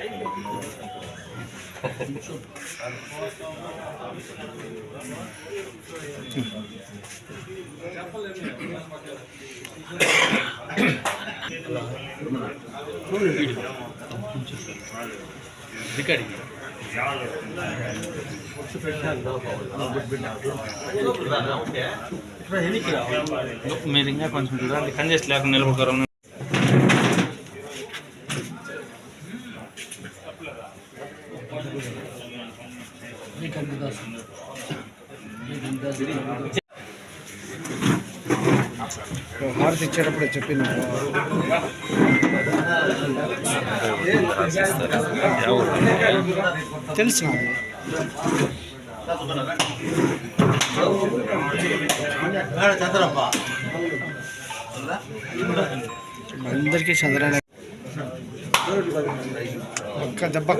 చిన్న మీరు ఇంకా కొంచెం చూడండి కంజెస్ట్ లేకుండా నిలబడతారు. హారతి ఇచ్చేటప్పుడు చెప్పింది తెలుసు నాకు అందరికీ చంద్రాయణ ఒక్క దెబ్బ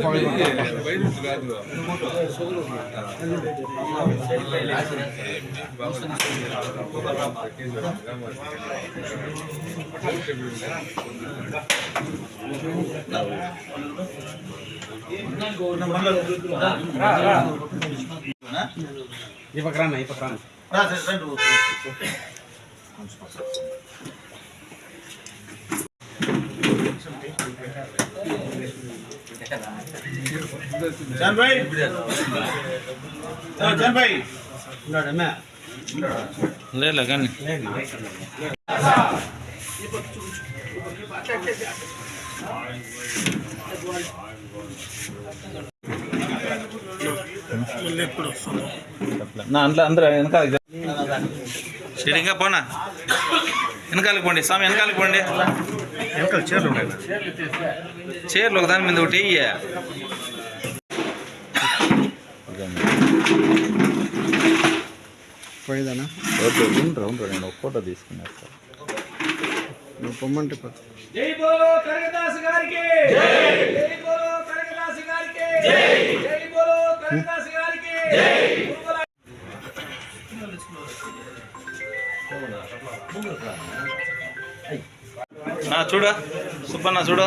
ఈ పక్క రాన్న ఈ రాన్న జాన్ భాయ్ జాన్ భాయ్ లేదు కానీ. నా అందులో అందరూ వెనకాల ఇంకా పోనా? వెనకాలకి పోండి స్వామి వెనకాలకి పోండి. వెనకాల చీరలు ఉన్నాయి. చీరలు ఒక దాని మీద ఒకటి ఇయ్య. పోయేదానా? నేను ఒక ఫోటో తీసుకున్నాను సార్. నువ్వు పొమ్మంటే పోతా జై బోలో కనకదాస్ గారికి! జై బోలో కనకదాస్ గారికి! జై! బోలో కనకదాస్ గారికి! గురుకుల నా చూడ సుబ్బన్న చూడు.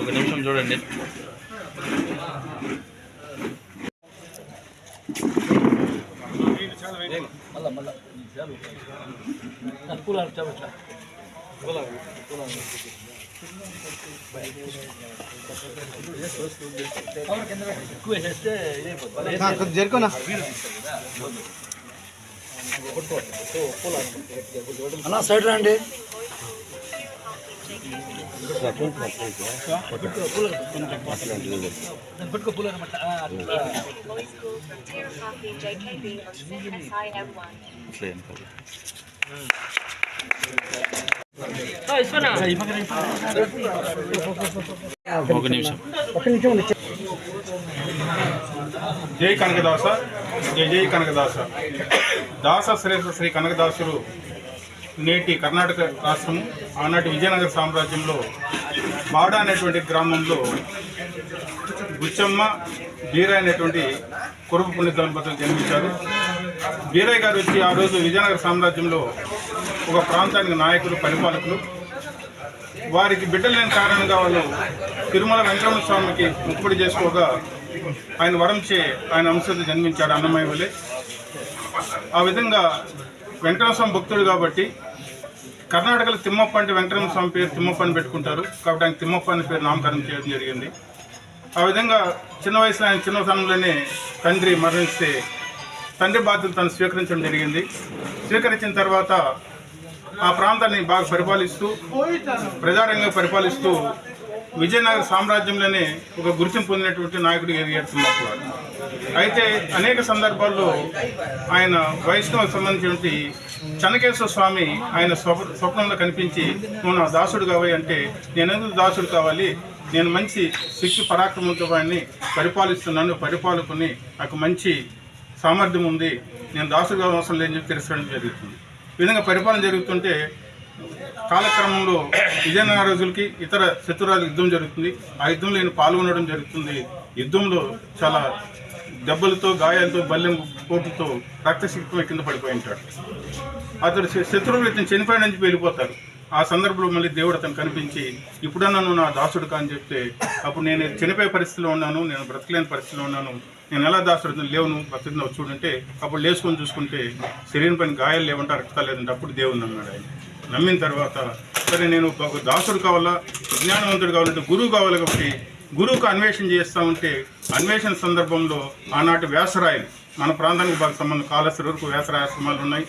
ఒక నిమిషం చూడండి. జరుకోనా? అన్న సైడ్ రండి. ఒక నిమిషం. ఒక నిమిషం జై కనకదాస జై జై కనకదాస. దాస శ్రేష్ఠ శ్రీ కనకదాసులు నేటి కర్ణాటక రాష్ట్రము ఆనాటి విజయనగర సామ్రాజ్యంలో మాడ అనేటువంటి గ్రామంలో బుచ్చమ్మ బీరయ్య అనేటువంటి కురుపు పుణ్య దంపతులు జన్మించారు. బీరయ్య గారు వచ్చి ఆ రోజు విజయనగర సామ్రాజ్యంలో ఒక ప్రాంతానికి నాయకులు పరిపాలకులు. వారికి బిడ్డలు లేని కారణంగా వాళ్ళు తిరుమల వెంకటరమణ స్వామికి ముక్కుబడి చేసుకోగా ఆయన వరంచే ఆయన అంశతో జన్మించాడు అన్నమయ్య వలె. ఆ విధంగా వెంకటరమణ స్వామి భక్తుడు కాబట్టి కర్ణాటకలో తిమ్మప్ప అంటే వెంకటరమణ స్వామి పేరు తిమ్మప్ప అని పెట్టుకుంటారు. కాబట్టి ఆయన తిమ్మప్ప అనే పేరు నామకరణం చేయడం జరిగింది. ఆ విధంగా చిన్న వయసులో ఆయన చిన్నతనంలోనే తండ్రి మరణిస్తే తండ్రి బాధ్యతలు తను స్వీకరించడం జరిగింది. స్వీకరించిన తర్వాత ఆ ప్రాంతాన్ని బాగా పరిపాలిస్తూ ప్రజారంగంగా పరిపాలిస్తూ విజయనగర సామ్రాజ్యంలోనే ఒక గుర్తింపు పొందినటువంటి నాయకుడు ఎదిగాడు తిమ్మప్ప అయితే అనేక సందర్భాల్లో ఆయన వైష్ణవ సంబంధించినటువంటి చెన్నకేశ్వర స్వామి ఆయన స్వప్నంలో కనిపించి నువ్వు నా దాసుడు కావాలి అంటే నేను ఎందుకు దాసుడు కావాలి? నేను మంచి శక్తి పరాక్రమంతో వాడిని పరిపాలిస్తున్నాను పరిపాలకుని. నాకు మంచి సామర్థ్యం ఉంది. నేను దాసుగా అవసరం లేని చెప్పి తెలుసుకోవడం జరుగుతుంది. ఈ విధంగా పరిపాలన జరుగుతుంటే కాలక్రమంలో విజయనగర రోజులకి ఇతర శత్రురాజు యుద్ధం జరుగుతుంది. ఆ యుద్ధంలో నేను పాల్గొనడం జరుగుతుంది. యుద్ధంలో చాలా దెబ్బలతో గాయాలతో బల్లెం పోటుతో రక్తసిక్తం కింద పడిపోయి ఉంటాడు. అతడు శత్రువులు ఇతను చనిపోయాడని చెప్పి వెళ్ళిపోతారు ఆ సందర్భంలో మళ్ళీ దేవుడు అతను కనిపించి ఇప్పుడన్నా నువ్వు నా దాసుడు కాని చెప్తే అప్పుడు నేను చనిపోయే పరిస్థితిలో ఉన్నాను నేను బ్రతకలేని పరిస్థితిలో ఉన్నాను. నేను ఎలా దాసుడు లేవును నువ్వు బ్రతుకున్నావు చూడంటే అప్పుడు లేచుకొని చూసుకుంటే శరీరం పైన గాయాలు లేవంటే రక్తాలు లేదంటే అప్పుడు దేవుడు అన్నాడు ఆయన. నమ్మిన తర్వాత సరే నేను ఒక దాసుడు కావాలా జ్ఞానవంతుడు కావాలంటే గురువు కావాలి కాబట్టి గురువుకు అన్వేషణ చేస్తూ ఉంటే అన్వేషణ సందర్భంలో ఆనాటి వ్యాసరాయలు మన ప్రాంతానికి బాగా సంబంధం కాళేశ్వర వరకు వ్యాసరాశ్రమాలు ఉన్నాయి.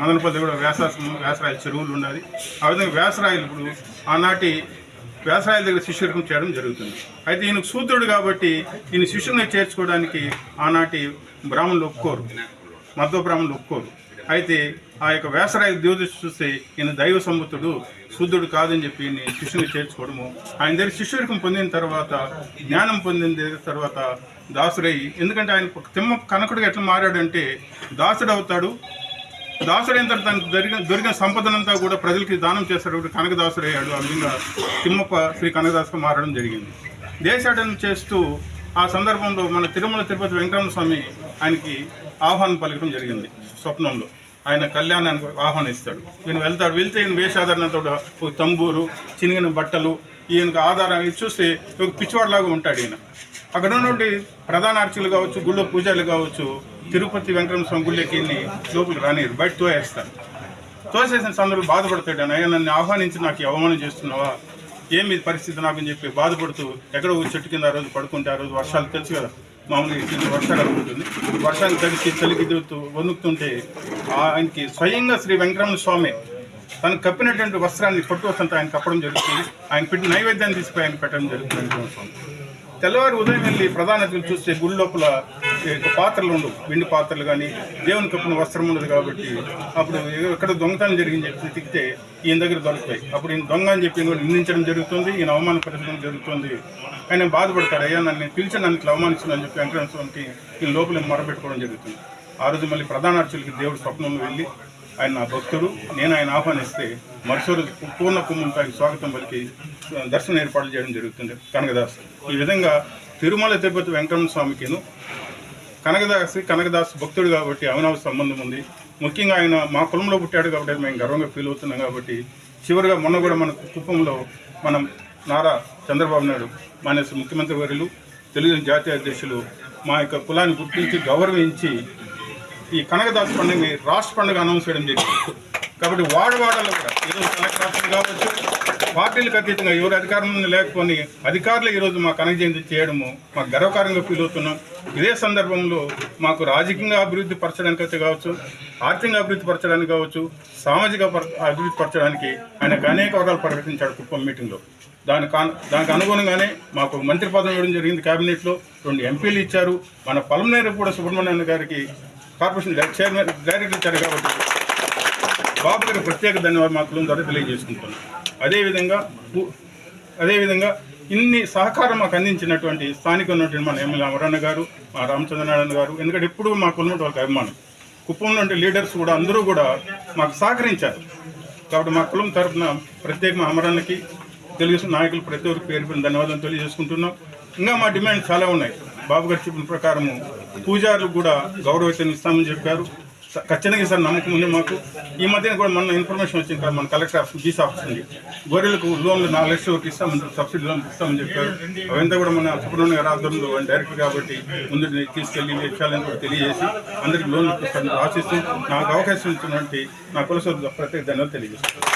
మదనపల్లి కూడా వ్యాసాశ్రమం వ్యాసరాయల చెరువులు ఉన్నది. ఆ విధంగా వ్యాసరాయలు ఇప్పుడు ఆనాటి వ్యాసరాయల దగ్గర శిష్యుడికం చేయడం జరుగుతుంది. అయితే ఈయనకు సూత్రుడు కాబట్టి ఈయన శిష్యుని చేర్చుకోవడానికి ఆనాటి బ్రాహ్మణులు ఒప్పుకోరు మధ్వ బ్రాహ్మణులు ఒప్పుకోరు. అయితే ఆ యొక్క వ్యాసరాయ దేవదృష్టి చూస్తే ఈయన దైవ సంబుతుడు శుద్ధుడు కాదని చెప్పి శిష్యుని చేర్చుకోవడము. ఆయన దగ్గర శిష్యుడికం పొందిన తర్వాత జ్ఞానం పొందిన తర్వాత దాసుడయ్యి ఎందుకంటే ఆయన తిమ్మ కనకుడిగా ఎట్లా మారాడంటే దాసుడు అవుతాడు. దాసుడైన తర్వాత తనకు దొరికిన దొరికిన సంపదనంతా కూడా ప్రజలకి దానం చేస్తాడు. కాబట్టి కనకదాసుడు అయ్యాడు. ఆ విధంగా తిమ్మప్ప శ్రీ కనకదాసుగా మారడం జరిగింది. దేశాటన చేస్తూ ఆ సందర్భంలో మన తిరుమల తిరుపతి వెంకటరమణ స్వామి ఆయనకి ఆహ్వానం పలకడం జరిగింది స్వప్నంలో. ఆయన కళ్యాణానికి ఆహ్వానిస్తాడు. ఈయన వెళ్తాడు. వెళ్తే ఈయన వేషాధారణతో ఒక తంబూరు చినిగిన బట్టలు ఈయనకు ఆధారం చూస్తే ఒక పిచ్చివాడిలాగా ఉంటాడు ఈయన. అక్కడ ఉన్నటువంటి ప్రధాన అర్చకులు కావచ్చు గుళ్ళో పూజలు కావచ్చు తిరుపతి వెంకటరమణ స్వామి గుళ్ళకి వెళ్ళి లోపలికి రానియరు బయట తోయేస్తారు తోసేసిన సందర్భంలో బాధపడతాడు. అయ్యా నన్ను ఆహ్వానించి నాకు అవమానం చేస్తున్నావా? ఏమి పరిస్థితి నాకు? అని చెప్పి బాధపడుతూ ఎక్కడో చెట్టు కింద ఆ రోజు పడుకుంటే ఆ రోజు వర్షాలు తెలుసు కదా. మామూలుగా వర్షాలు ఉంటుంది. వర్షాలు తడిచి చలికి దిగుతూ వణుకుతుంటే ఆయనకి స్వయంగా శ్రీ వెంకటరమణ స్వామి తను కప్పినటువంటి వస్త్రాన్ని పట్టు వస్త్రంతో ఆయన కప్పడం జరుగుతుంది. ఆయన పెట్టి నైవేద్యాన్ని తీసుకుని ఆయన పెట్టడం జరుగుతుంది. వెంకటరమణ స్వామి. తెల్లవారు ఉదయం వెళ్ళి ప్రధాన చూస్తే గుడి లోపల పాత్రలు ఉండవు వెండి పాత్రలు కానీ దేవుని కప్పున వస్త్రం ఉండదు కాబట్టి అప్పుడు ఎక్కడ దొంగతనం జరిగింది చెప్పి తిక్కితే ఈయన దగ్గర దొరుకుతాయి. అప్పుడు ఈయన దొంగ అని చెప్పి నిందించడం జరుగుతుంది ఈయన అవమానపరచడం జరుగుతుంది. ఆయన బాధపడతాడు అయ్యా నన్ను పిలిచి నన్ను ఇట్లా అవమానిస్తున్నాను చెప్పి వెంకటేశ్వర స్వామికి ఈయన లోపల మొరపెట్టుకోవడం జరుగుతుంది. ఆ రోజు మళ్ళీ ప్రధాన అర్చులకి దేవుడు స్వప్నంలో వెళ్ళి ఆయన నా భక్తుడు నేను ఆయన ఆహ్వానిస్తే మరుసటి పూర్ణ కుంభంతో ఆయన స్వాగతం పలికి దర్శనం ఏర్పాట్లు చేయడం జరుగుతుంది. కనకదాస్ ఈ విధంగా తిరుమల తిరుపతి వెంకటరమణ స్వామికిను కనకదాసి కనకదాస్ భక్తుడు కాబట్టి అవినావ సంబంధం ఉంది. ముఖ్యంగా ఆయన మా కులంలో పుట్టాడు కాబట్టి మేము గర్వంగా ఫీల్ అవుతున్నాం కాబట్టి చివరిగా మొన్న కూడా మన కుప్పంలో మనం నారా చంద్రబాబు నాయుడు మానేస ముఖ్యమంత్రి వర్యులు తెలుగుదేశం జాతీయ అధ్యక్షులు మా యొక్క కులాన్ని గుర్తించి గౌరవించి ఈ కనకదాస్ పండుగని రాష్ట్ర పండుగ అనౌన్స్ చేయడం జరిగింది. కాబట్టి వాడవాడలో కూడా ఈరోజు కనకదాసులు కావచ్చు పార్టీలకు అతీతంగా ఎవరు అధికారంలో లేకపోని అధికారులు ఈరోజు మా కనక చేయడము మాకు గర్వకారంగా ఫీల్ అవుతున్నాం. ఇదే సందర్భంలో మాకు రాజకీయంగా అభివృద్ధి పరచడానికి అయితే కావచ్చు ఆర్థికంగా అభివృద్ధి పరచడానికి కావచ్చు సామాజిక అభివృద్ధి పరచడానికి ఆయనకు అనేక వర్గాలు ప్రకటించాడు కుప్పం మీటింగ్లో దాని దానికి అనుగుణంగానే మాకు మంత్రి పదవి ఇవ్వడం జరిగింది కేబినెట్లో రెండు ఎంపీలు ఇచ్చారు. మన పలమనేరు కూడా సుబ్రహ్మణ్యం గారికి కార్పొరేషన్ చైర్మన్ డైరెక్టర్ ఇచ్చారు కాబట్టి బాబు గారి ప్రత్యేక ధన్యవాదాలు. మాకు తెలియజేసుకుంటున్నాను ద్వారా తెలియజేసుకుంటున్నాం. అదేవిధంగా అదేవిధంగా ఇన్ని సహకారం మాకు అందించినటువంటి స్థానిక ఉన్నటువంటి మన ఎమ్మెల్యే అమరన్న గారు మా రామచంద్రనారాయణ గారు ఎందుకంటే ఎప్పుడు మాకు ఉన్నటువంటి వాళ్ళకి అభిమానం. కుప్పంలో లీడర్స్ కూడా అందరూ కూడా మాకు సహకరించారు. కాబట్టి మా కులం తరఫున ప్రత్యేక అమరాన్నకి తెలుగు నాయకులు ప్రతి ఒక్కరికి పేరు పేరు ధన్యవాదాలు తెలియజేసుకుంటున్నాం. ఇంకా మా డిమాండ్ చాలా ఉన్నాయి. బాబు గారు చెప్పిన ప్రకారము పూజారులు కూడా గౌరవ ఇస్తామని చెప్పారు. ఖచ్చితంగా సార్ నమ్మకం ఉంది మాకు. ఈ మధ్యన కూడా మన ఇన్ఫర్మేషన్ వచ్చింది కదా మన కలెక్టర్ ఆఫీస్ బీసీ ఆఫీస్ ఉంది. గొర్రెలకు లోన్లు నాలుగు లక్షల వరకు ఇస్తామని సబ్సిడీ లోన్ ఇస్తామని చెప్పారు. అవంతా కూడా మన సుబ్రహ్మణ్య గారు ఆధ్వర్యంలో డైరెక్టర్ కాబట్టి ముందు తీసుకెళ్ళి చేయాలని కూడా తెలియజేసి అందరికి లోన్లు ఇప్పిస్తారని ఆశిస్తూ నాకు అవకాశం ఇచ్చినటువంటి నా కులసభ్యులకు ప్రత్యేక ధన్యవాదాలు తెలియజేస్తాను